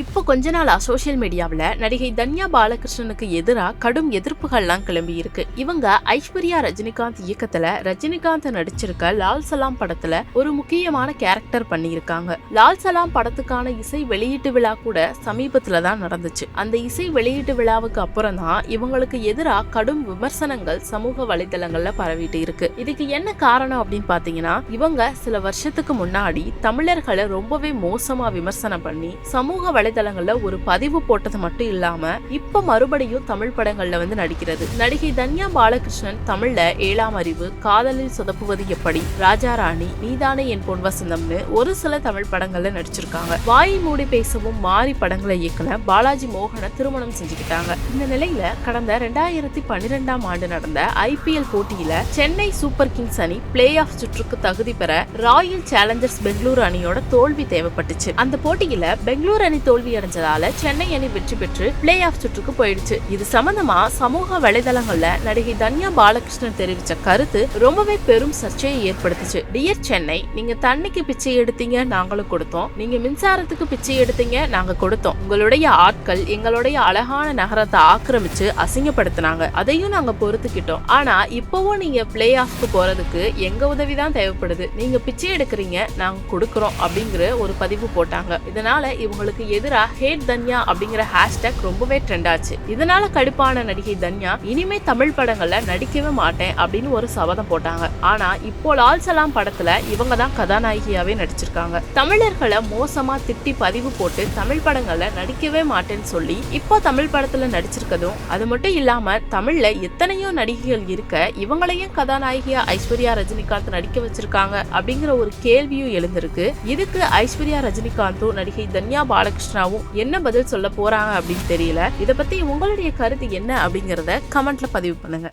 இப்போ கொஞ்ச நாளா சோஷியல் மீடியாவில் நடிகை தன்யா பாலகிருஷ்ணனுக்கு எதிராக கடும் எதிர்ப்புகள்லாம் கிளம்பி இருக்கு. இவங்க ஐஸ்வர்யா ரஜினிகாந்த் இயக்கத்துல ரஜினிகாந்த் நடிச்சிருக்க லால் சலாம் படத்துல ஒரு முக்கியமான கேரக்டர் பண்ணியிருக்காங்க. லால் சலாம் படத்துக்கான இசை வெளியீட்டு விழா கூட சமீபத்துல தான் நடந்துச்சு. அந்த இசை வெளியீட்டு விழாவுக்கு அப்புறம் தான் இவங்களுக்கு எதிராக கடும் விமர்சனங்கள் சமூக வலைதளங்கள்ல பரவிட்டு இருக்கு. இதுக்கு என்ன காரணம் அப்படின்னு பாத்தீங்கன்னா இவங்க சில வருஷத்துக்கு முன்னாடி தமிழர்களை ரொம்பவே மோசமா விமர்சனம் பண்ணி சமூக வலைதளங்கள்ல ஒரு பதிவு போட்டது மட்டும் இல்லாம இப்ப மறுபடியும் தமிழ் படங்கள்ல வந்து நடிக்கிறது. நடிகை தன்யா பாலகிருஷ்ணன் தமிழ்ல ஏழாம் அறிவு காதலில் சொதப்புவது எப்படி ராஜா ராணி நீதானே என் பொன் வசந்தம்னு ஒரு சில தமிழ் படங்கள்ல நடிச்சிருக்காங்க. வாய் மூடி பேசவும் மாறி படங்களை இயக்குன பாலாஜி மோகனை திருமணம் செஞ்சுக்கிட்டாங்க. இந்த நிலையில கடந்த ரெண்டாயிரத்தி பன்னிரெண்டாம் ஆண்டு நடந்த ஐபிஎல் போட்டியில சென்னை சூப்பர் கிங்ஸ் அணி பிளே ஆஃப் சுற்றுக்கு தகுதி பெற ராயல் சேலஞ்சர்ஸ் பெங்களூரு அணியோட தோல்வி தேவைப்பட்டுச்சு. அந்த போட்டியில பெங்களூரு அணி தோல்வி அடைஞ்சதால சென்னை அணி வெற்றி பெற்று பிளே ஆஃப் சுற்றுக்கு போயிடுச்சு. இது சம்பந்தமா சமூக வலைதளங்கள்ல நடிகை தன்யா பாலகிருஷ்ணன் தெரிவிச்ச கருத்து ரொம்பவே பெரும் சர்ச்சையை ஏற்படுத்துச்சு. டியர் சென்னை நீங்க தண்ணிக்கு பிச்சை எடுத்தீங்க நாங்களும் கொடுத்தோம். நீங்க மின்சாரத்துக்கு பிச்சை எடுத்தீங்க நாங்க கொடுத்தோம். உங்களுடைய ஆட்கள் எங்களுடைய அழகான நகரத்தை ஆக்கிரமிச்சு அசிங்கப்படுத்தினாங்க. அதையும் நாங்க பொறுத்துக்கிட்டோம். ஆனா இப்பவும் நீங்க பிளே ஆஃப்க்கு போறதுக்கு எங்க உதவி தான் தேவைப்படுது. நீங்க பிச்சை எடுக்கிறீங்க நாங்க கொடுக்கறோம் அப்படிங்கிற ஒரு பதிவு போட்டாங்க. இதனால இவங்களுக்கு எது ஹேட் தன்யா அப்படிங்கிற ஹேஷ்டேக் ரொம்பவே ட்ரெண்ட் ஆச்சு. இதனால கடுப்பான நடிகை தன்யா இனிமே தமிழ் படங்கள்ல நடிக்கவே மாட்டேன் அப்படின்னு ஒரு சபதம் போட்டாங்க. ஆனா இப்போ லால் சலாம் படத்துல இவங்க தான் கதாநாயகியாவே நடிச்சிருக்காங்க. தமிழர்களை மோசமா திட்டி பதிவு போட்டு தமிழ் படங்கள்ல நடிக்கவே மாட்டேன்னு சொல்லி இப்போ தமிழ் படத்துல நடிச்சிருக்கதும் அது மட்டும் இல்லாம தமிழ்ல எத்தனையோ நடிகைகள் இருக்க இவங்களையும் கதாநாயகியா ஐஸ்வர்யா ரஜினிகாந்த் நடிக்க வச்சிருக்காங்க அப்படிங்கிற ஒரு கேள்வியும் எழுந்திருக்கு. இதுக்கு ஐஸ்வர்யா ரஜினிகாந்தும் நடிகை தன்யா தர்ஷனாவும் என்ன பதில் சொல்ல போறாங்க அப்படின்னு தெரியல. இதை பத்தி உங்களுடைய கருத்து என்ன அப்படிங்கறத கமெண்ட்ல பதிவு பண்ணுங்க.